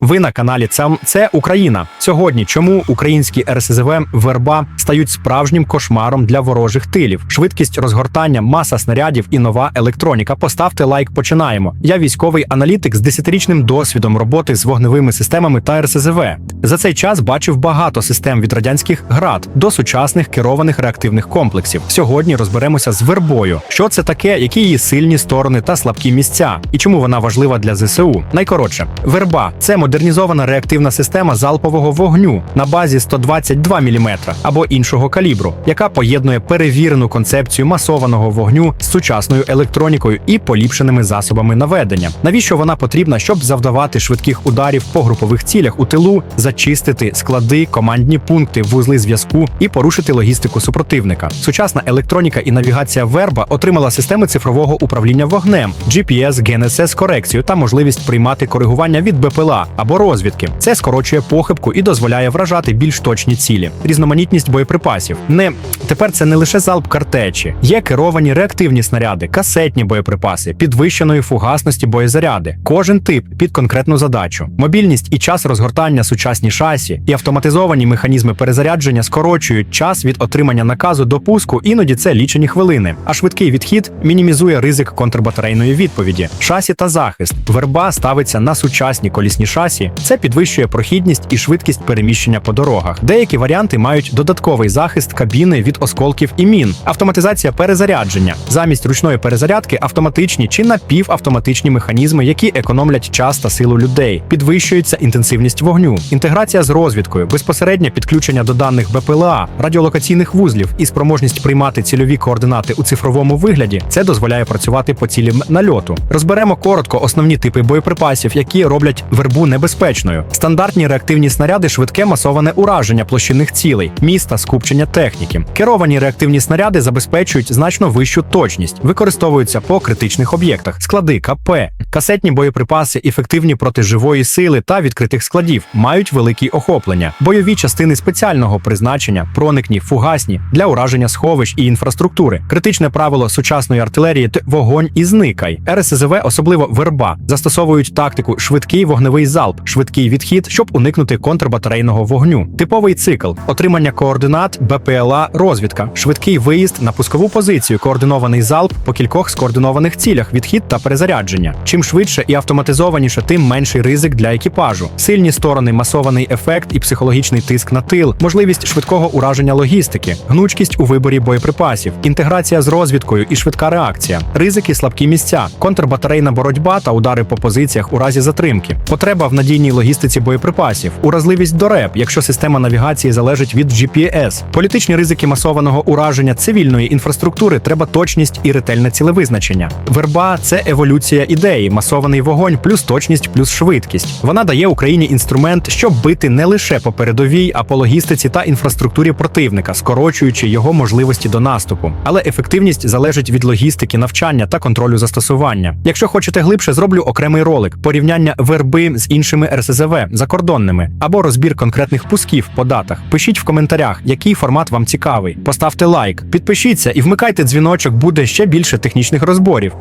Ви на каналі це, це Україна. Сьогодні чому українські РСЗВ верба стають справжнім кошмаром для ворожих тилів? Швидкість розгортання, маса снарядів і нова електроніка. Поставте лайк. Починаємо. Я військовий аналітик з десятирічним досвідом роботи з вогневими системами та РСЗВ. За цей час бачив багато систем від радянських град до сучасних керованих реактивних комплексів. Сьогодні розберемося з вербою. Що це таке, які її сильні сторони та слабкі місця, і чому вона важлива для ЗСУ. Найкоротше, верба це модернізована реактивна система залпового вогню на базі 122 мм або іншого калібру, яка поєднує перевірену концепцію масованого вогню з сучасною електронікою і поліпшеними засобами наведення. Навіщо вона потрібна, щоб завдавати швидких ударів по групових цілях у тилу, зачистити склади, командні пункти, вузли зв'язку і порушити логістику супротивника? Сучасна електроніка і навігація Верба отримала системи цифрового управління вогнем, GPS, GNSS корекцію та можливість приймати коригування від БПЛА або розвідки. Це скорочує похибку і дозволяє вражати більш точні цілі. Різноманітність боєприпасів. Не тепер це не лише залп картечі, є керовані реактивні снаряди, касетні боєприпаси, підвищеної фугасності боєзаряди. Кожен тип під конкретну задачу. Мобільність і час розгортання сучасні шасі і автоматизовані механізми перезарядження скорочують час від отримання наказу до пуску, іноді це лічені хвилини. А швидкий відхід мінімізує ризик контрбатарейної відповіді. Шасі та захист. Верба ставиться на сучасні колісні шасі. Це підвищує прохідність і швидкість переміщення по дорогах. Деякі варіанти мають додатковий захист кабіни від осколків і мін, автоматизація перезарядження. Замість ручної перезарядки автоматичні чи напівавтоматичні механізми, які економлять час та силу людей. Підвищується інтенсивність вогню, інтеграція з розвідкою, безпосереднє підключення до даних БПЛА, радіолокаційних вузлів і спроможність приймати цільові координати у цифровому вигляді. Це дозволяє працювати по цілям нальоту. Розберемо коротко основні типи боєприпасів, які роблять вербу небезпечною. Стандартні реактивні снаряди, швидке масоване ураження площинних цілей, міста, скупчення техніки. Керовані реактивні снаряди забезпечують значно вищу точність, використовуються по критичних об'єктах, склади КП, касетні боєприпаси, ефективні проти живої сили та відкритих складів, мають великі охоплення, бойові частини спеціального призначення, проникні, фугасні для ураження сховищ і інфраструктури. Критичне правило сучасної артилерії вогонь і зникай. РСЗВ, особливо верба, застосовують тактику швидкий вогневий залп, швидкий відхід, щоб уникнути контрбатарейного вогню. Типовий цикл отримання координат, БПЛА, розвідка, швидкий виїзд на пускову позицію, координований залп по кількох скоординованих цілях, відхід та перезарядження. Чим швидше і автоматизованіше, тим менший ризик для екіпажу. Сильні сторони, масований ефект і психологічний тиск на тил, можливість швидкого ураження логістики, гнучкість у виборі боєприпасів, інтеграція з розвідкою і швидка реакція, ризики, слабкі місця, контрбатарейна боротьба та удари по позиціях у разі затримки, потреба в надійній логістиці боєприпасів, уразливість до РЕП, якщо система навігації залежить від GPS, політичні ризики масованого ураження цивільної інфраструктури, треба точність і ретельне цілевизначення. Верба це еволюція ідеї, масований вогонь, плюс точність, плюс швидкість. Вона дає Україні інструмент, щоб бити не лише по передовій, а по логістиці та інфраструктурі противника, скорочуючи його можливості до наступу. Але ефективність залежить від логістики, навчання та контролю застосування. Якщо хочете глибше, зроблю окремий ролик: порівняння верби з іншими РСЗВ закордонними або розбір конкретних пусків по датах. Пишіть в коментарях, який формат вам цікавий. Поставте лайк, підпишіться і вмикайте дзвіночок, буде ще більше технічних розборів.